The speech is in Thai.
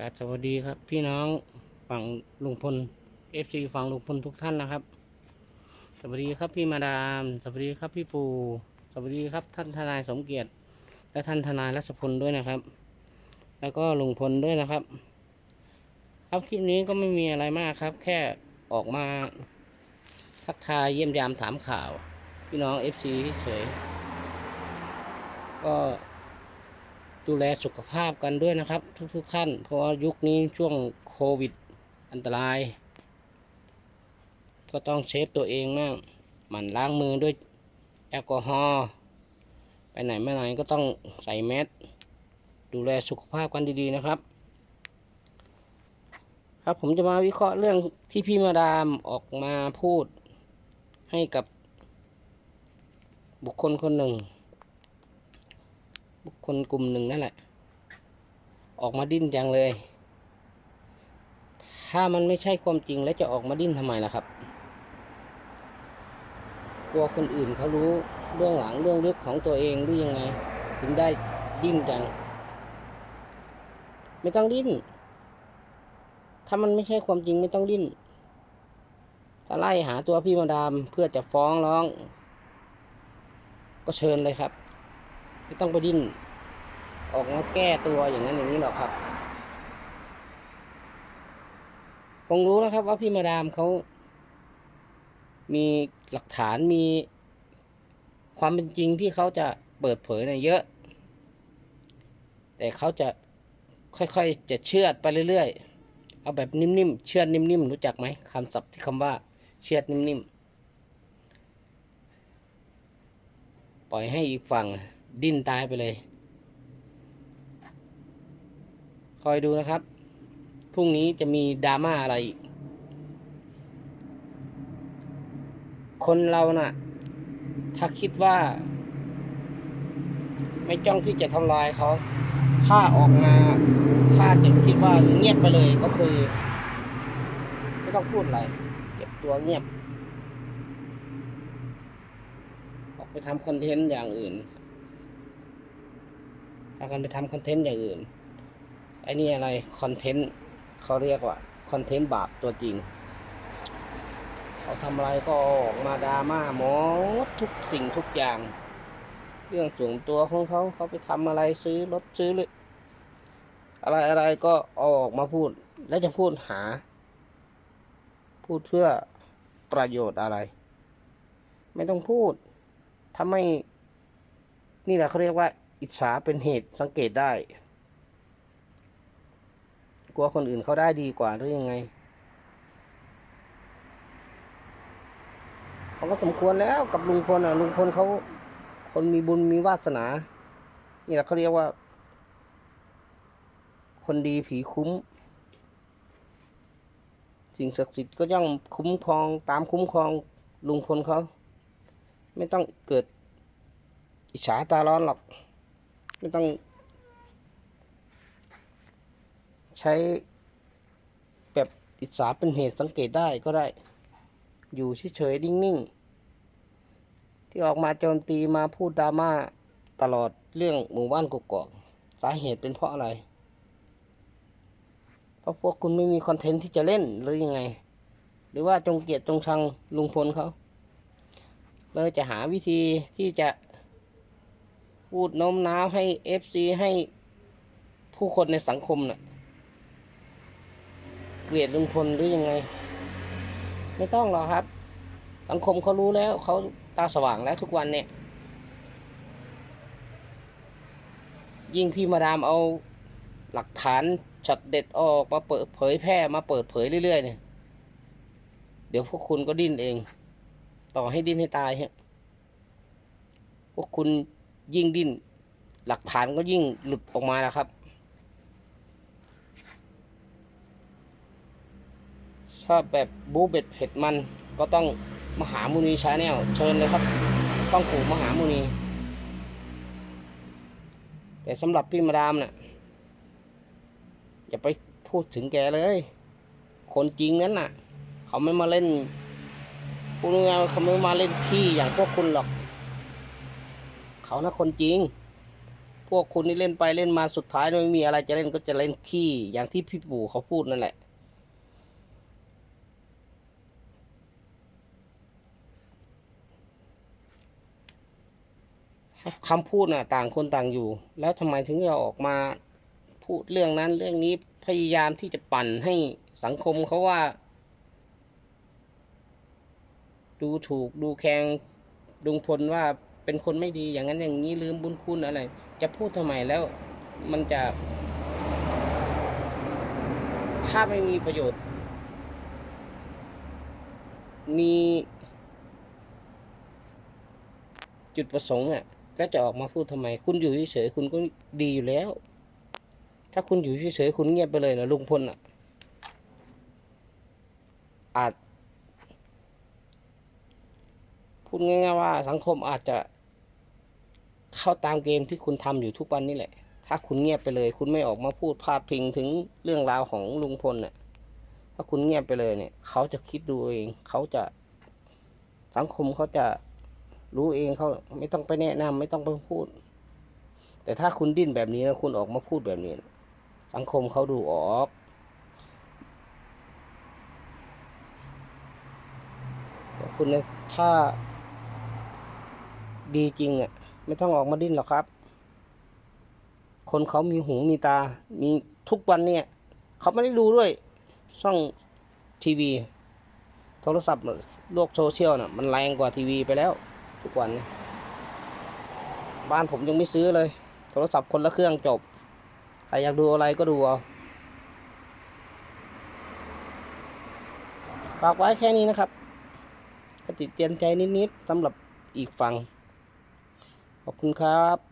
กราบสวัสดีครับ พี่น้องฝั่งลุงพลเอฟซีฝั่งลุงพลทุกท่านนะครับ สวัสดีครับพี่มาดาม สวัสดีครับพี่ปูสวัสดีครับท่านทนายสมเกียรติ และท่านทนายรัชพลด้วยนะครับ แล้วก็ลุงพลด้วยนะครับ ครับคลิปนี้ก็ไม่มีอะไรมากครับ แค่ออกมาทักทายเยี่ยมยามถามข่าว พี่น้องเอฟซีเฉยก็ ดูแลสุขภาพกันด้วยนะครับ ทุกๆท่านเพราะว่ายุคนี้ช่วงโควิดอันตราย ก็ต้องเซฟตัวเองมากหมั่นล้างมือด้วยแอลกอฮอล์ไปไหนมาไหนก็ต้องใส่แมสดูแลสุขภาพกันดีๆนะครับ ครับผมจะมาวิเคราะห์เรื่องที่พี่มาดามออกมาพูดให้กับบุคคลคนหนึ่ง บุคคลกลุ่มหนึ่งนั่นแหละ ออกมาดิ้นจังเลย ถ้ามันไม่ใช่ความจริงแล้วจะออกมาดิ้นทำไมล่ะครับ กลัวคนอื่นเขารู้เรื่องหลังเรื่องลึกของตัวเองหรือยังไง ถึงได้ดิ้นจัง ไม่ต้องดิ้น ถ้ามันไม่ใช่ความจริงไม่ต้องดิ้นถ้าไล่หาตัวพี่มาดามเพื่อจะฟ้องร้อง ก็เชิญเลยครับ ไม่ต้องไปดิ้น ออกมาแก้ตัวอย่างนั้นอย่างนี้หรอกครับคงรู้นะครับว่าพี่มาดามเขา มีหลักฐานมีความเป็นจริงที่เขาจะเปิดเผยเนี่ยเยอะ แต่เขาจะค่อยๆ จะเชื่อดไปเรื่อยๆ เอาแบบนิ่มๆ เชื่อดนิ่มๆ รู้จักไหมคำศัพท์ที่คำว่าเชื่อดนิ่มๆ ปล่อยให้อีกฝั่ง ดิ้นตายไปเลย คอยดูนะครับ พรุ่งนี้จะมีดราม่าอะไรอีก คนเราน่ะ ถ้าคิดว่า ไม่จ้องที่จะทำลายเขา ถ้าออกมา ถ้าจะคิดว่าเงียบไปเลยก็คือ ไม่ต้องพูดอะไร เก็บตัวเงียบ ออกไปทำคอนเทนต์อย่างอื่น พากันไปทำคอนเทนต์อย่างอื่นไอ้นี่อะไรคอนเทนต์เขาเรียกว่าคอนเทนต์บาปตัวจริงเขาทำอะไรก็ออกมาดราม่าหมดทุกสิ่งทุกอย่าง เรื่องส่วนตัวของเขาเขาไปทำอะไรซื้อรถซื้อเลยอะไรอะไรก็เอาออกมาพูด แล้วจะพูดหา พูดเพื่อประโยชน์อะไร ไม่ต้องพูดถ้าไม่นี่แหละเขาเรียกว่า อิจฉาเป็นเหตุสังเกตได้ กลัวคนอื่นเขาได้ดีกว่าหรือยังไงเขาก็สมควรแล้วกับลุงพลอะลุงพลเขาคนมีบุญมีวาสนา นี่แหละเขาเรียกว่า คนดีผีคุ้ม สิ่งศักดิ์สิทธิ์ก็ย่อมคุ้มครองตามคุ้มครองลุงพลเขา ไม่ต้องเกิดอิจฉาตาร้อนหรอก ไม่ต้อง ใช้แบบอิจฉาเป็นเหตุสังเกตได้ก็ได้ อยู่เฉยๆนิ่งๆ ที่ออกมาโจมตีมาพูดดราม่าตลอดเรื่องหมู่บ้านกกอกสาเหตุเป็นเพราะอะไร เพราะพวกคุณไม่มีคอนเทนต์ที่จะเล่นหรือยังไง หรือว่าจงเกลียดจงชังลุงพลเขาเลยจะหาวิธีที่จะ พูดโน้มน้าวให้เอฟซีให้ผู้คนในสังคมน่ะเกลียดลุงพลหรือยังไง ไม่ต้องหรอกครับ สังคมเขารู้แล้วเขาตาสว่างแล้วทุกวันเนี่ย ยิ่งพี่มาดามเอาหลักฐานช็อตเด็ดออกมาเปิดเผยแพร่มาเปิดเผยเรื่อยๆเนี่ยเดี๋ยวพวกคุณก็ดิ้นเอง ต่อให้ดิ้นให้ตายฮะพวกคุณ ยิ่งดิ้น หลักฐานก็ยิ่งหลุดออกมาแล้วครับ ชอบแบบบูเบ็ดเผ็ดมันก็ต้องมหามุนีชาแนลเชิญเลยครับ ต้องปลูกมหามุนี แต่สำหรับพี่มาดามเนะ่ะอย่าไปพูดถึงแกเลย คนจริงนั้นน่ะ เขาไม่มาเล่นพูดง่ายๆเขาไม่มาเล่นพี่อย่างพวกคุณหรอก เขานะคนจริง พวกคุณนี่เล่นไปเล่นมาสุดท้ายไม่มีอะไรจะเล่นก็จะเล่นขี้อย่างที่พี่ปู่เขาพูดนั่นแหละ คำพูดน่ะ ต่างคนต่างอยู่ แล้วทำไมถึงจะออกมาพูดเรื่องนั้นเรื่องนี้พยายามที่จะปั่นให้สังคมเขาว่า ดูถูกดูแคลงลุงพลว่า เป็นคนไม่ดีอย่างนั้นอย่างนี้ลืมบุญคุณอะไร จะพูดทำไมแล้วมันจะ ถ้าไม่มีประโยชน์ มีจุดประสงค์อะแล้วจะออกมาพูดทำไม คุณอยู่เฉยๆคุณก็ดีอยู่แล้ว ถ้าคุณอยู่เฉยๆคุณเงียบไปเลยนะลุงพลอะ อาจพูดง่ายๆว่าสังคมอาจจะ เข้าตามเกมที่คุณทำอยู่ทุกวันนี่แหละ ถ้าคุณเงียบไปเลย คุณไม่ออกมาพูดพาดพิงถึงเรื่องราวของลุงพลน่ะถ้าคุณเงียบไปเลยเนี่ย เขาจะคิดดูเอง เขาจะสังคมเขาจะรู้เองเขาไม่ต้องไปแนะนำไม่ต้องไปพูด แต่ถ้าคุณดิ้นแบบนี้แล้วคุณออกมาพูดแบบนี้ สังคมเขาดูออก คุณถ้าดีจริงอะ ไม่ต้องออกมาดิ้นหรอกครับ คนเขามีหูมีตา มีทุกวันเนี่ย เขาไม่ได้ดูด้วย ช่องทีวี โทรศัพท์โลกโซเชียลน่ะ มันแรงกว่าทีวีไปแล้ว ทุกวันเนี่ยบ้านผมยังไม่ซื้อเลย โทรศัพท์คนละเครื่องจบ ใครอยากดูอะไรก็ดูเอาฝากไว้แค่นี้นะครับกติเตือนใจนิดๆสำหรับอีกฝั่ง ขอบคุณครับ